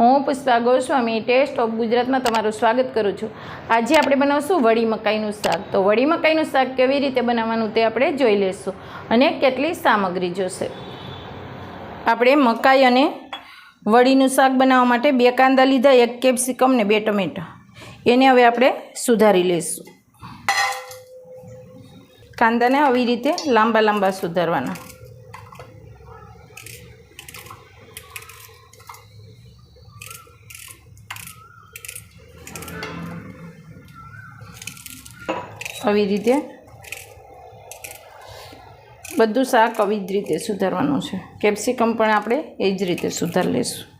હું Pushpa Goswami test of ગુજરાતમાં તમારું સ્વાગત કરું છું. આજે આપણે બનાવશું વડી મકાઈનું શાક. તો વડી મકાઈનું શાક કેવી રીતે બનાવવાનું તે આપણે જોઈ લઈશું અને કેટલી સામગ્રી જોશે. આપણે મકાઈ અને વડીનું શાક બનાવવા માટે બે કાંદા લીધા, એક કેપ્સિકમ ને બે ટમેટા. એને હવે આપણે સુધારી લઈશું. કાંદાને આવી રીતે લાંબા લાંબા સુધારવાના. આવી રીતે બધું શાક આવી જ રીતે સુધારવાનું છે. કેપ્સિકમ પણ આપણે એ જ રીતે સુધારી લઈશું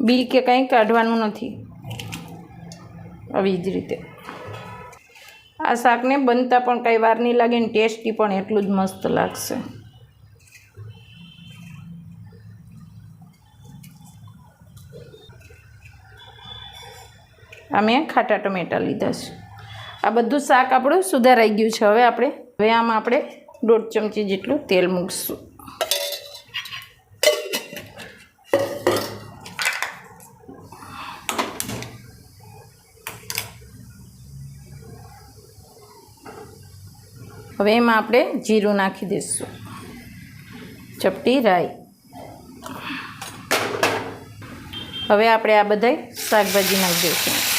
બી કે કંઈ કાઢવાનું નથી. આવી જ રીતે. આ શાકને બનતા પણ કંઈ વાર નહીં લાગે ને ટેસ્ટી પણ એટલું જ મસ્ત લાગશે. આ મેં ખાટા ટમેટાં લીધા છે. આ બધું શાક આપણું સુધારાઈ ગયું છે. હવે આપણે, હવે આમાં આપણે દોઢ ચમચી જેટલું તેલ મૂકશું. હવે એમાં આપણે જીરું નાખી દઈશું. ચપટી રાઈ. હવે આપણે આ બધા શાકભાજી નાખી દઈશું.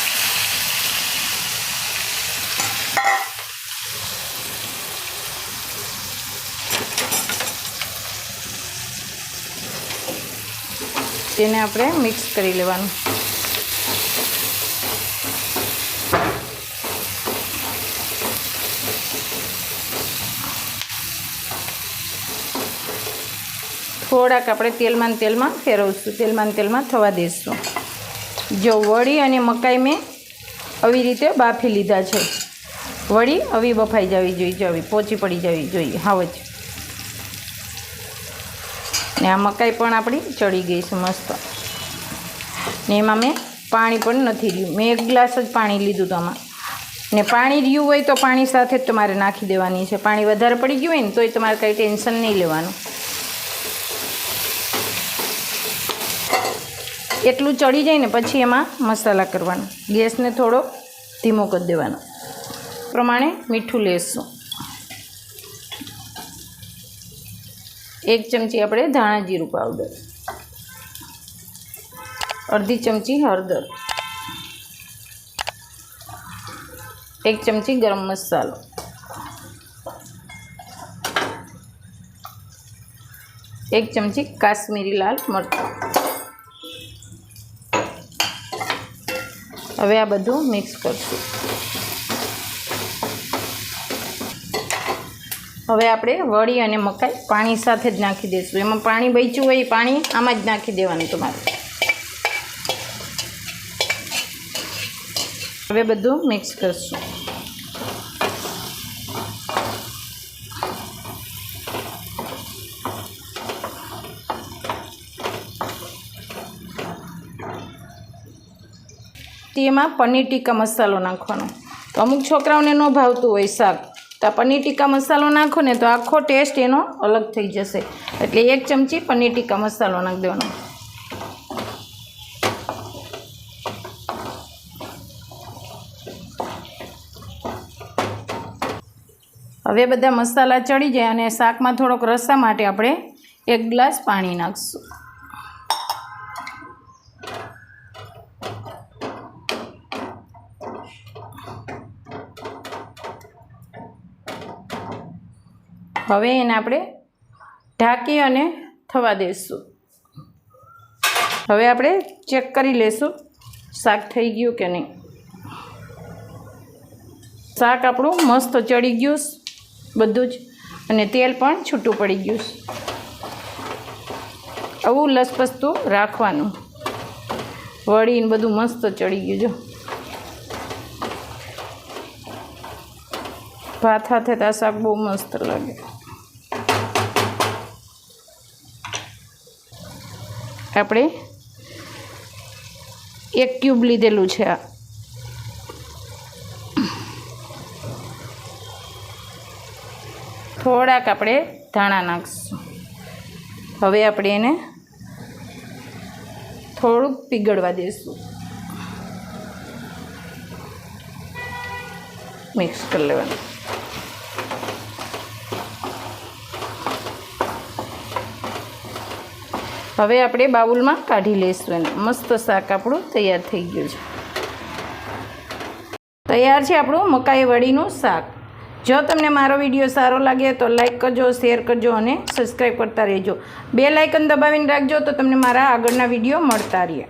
તેને આપણે મિક્સ કરી લેવાનું. થોડાક આપણે તેલમાં તેલમાં ફેરવશું. તેલમાં તેલમાં થવા દઈશું જો વળી અને મકાઈ મેં આવી રીતે બાફી લીધા છે. વળી આવી બફાઈ જવી જોઈએ આવી પોચી પડી જવી જોઈએ. હાવ જ. ને આ મકાઈ પણ આપણી ચડી ગઈ છે મસ્ત. ને એમાં મેં પાણી પણ નથી રહ્યું મેં એક ગ્લાસ જ પાણી લીધું હતું આમાં. ને પાણી રહ્યું હોય તો પાણી સાથે જ તમારે નાખી દેવાની છે. પાણી વધારે પડી ગયું હોય ને તોય તમારે કંઈ ટેન્શન નહીં લેવાનું. એટલું ચડી જાય ને પછી એમાં મસાલા કરવાનો. ગેસને થોડો ધીમો કરી દેવાનો. પ્રમાણે મીઠું લેશું. એક ચમચી આપણે ધાણા જીરું પાવડર અડધી ચમચી હળદર. એક ચમચી ગરમ મસાલો. એક ચમચી કાશ્મીરી લાલ મરચું. હવે આ બધું મિક્સ કરશું. હવે આપણે વળી અને મકાઈ પાણી સાથે જ નાખી દઈશું એમાં પાણી બચ્યું હોય એ પાણી આમાં જ નાખી દેવાનું તમારે. હવે બધું મિક્સ કરશું. તેમાં પનીર ટીકા મસાલો નાખવાનો. તો અમુક છોકરાઓને ન ભાવતું હોય શાક. તો આ પનીર ટીકા મસાલો નાખો ને તો આખો ટેસ્ટ એનો અલગ થઈ જશે. એટલે એક ચમચી પનીર ટીકા મસાલો નાખી દેવાનો. હવે બધા મસાલા ચડી જાય અને શાકમાં થોડોક રસા માટે આપણે એક ગ્લાસ પાણી નાખીશું. હવે એને આપણે ઢાંકી અને થવા દઈશું હવે આપણે ચેક કરી લઈશું શાક થઈ ગયું કે નહીં. શાક આપણું મસ્ત ચડી ગયું બધું જ. અને તેલ પણ છૂટું પડી ગયું આવું લસપસતું રાખવાનું. વળીને બધું મસ્ત ચડી ગયું જો. ભાત સાથે તો શાક બહુ મસ્ત લાગે. આપણે એક ક્યુબ લીધેલું છે આ. થોડાક આપણે ધાણા નાખીશું. હવે આપણે એને થોડુંક પીગળવા દઈશું મિક્સ કરી લેવાનું. હવે આપણે બાઉલમાં કાઢી લઈશું એને. મસ્ત શાક આપણું તૈયાર થઈ ગયું છે. તૈયાર છે આપણું મકાઈ વડીનું શાક. જો તમને મારો વીડિયો સારો લાગે તો લાઇક કરજો, શેર કરજો અને સબસ્ક્રાઈબ કરતા રહેજો. બે લાઇકન દબાવીને રાખજો તો તમને મારા આગળના વીડિયો મળતા રહે.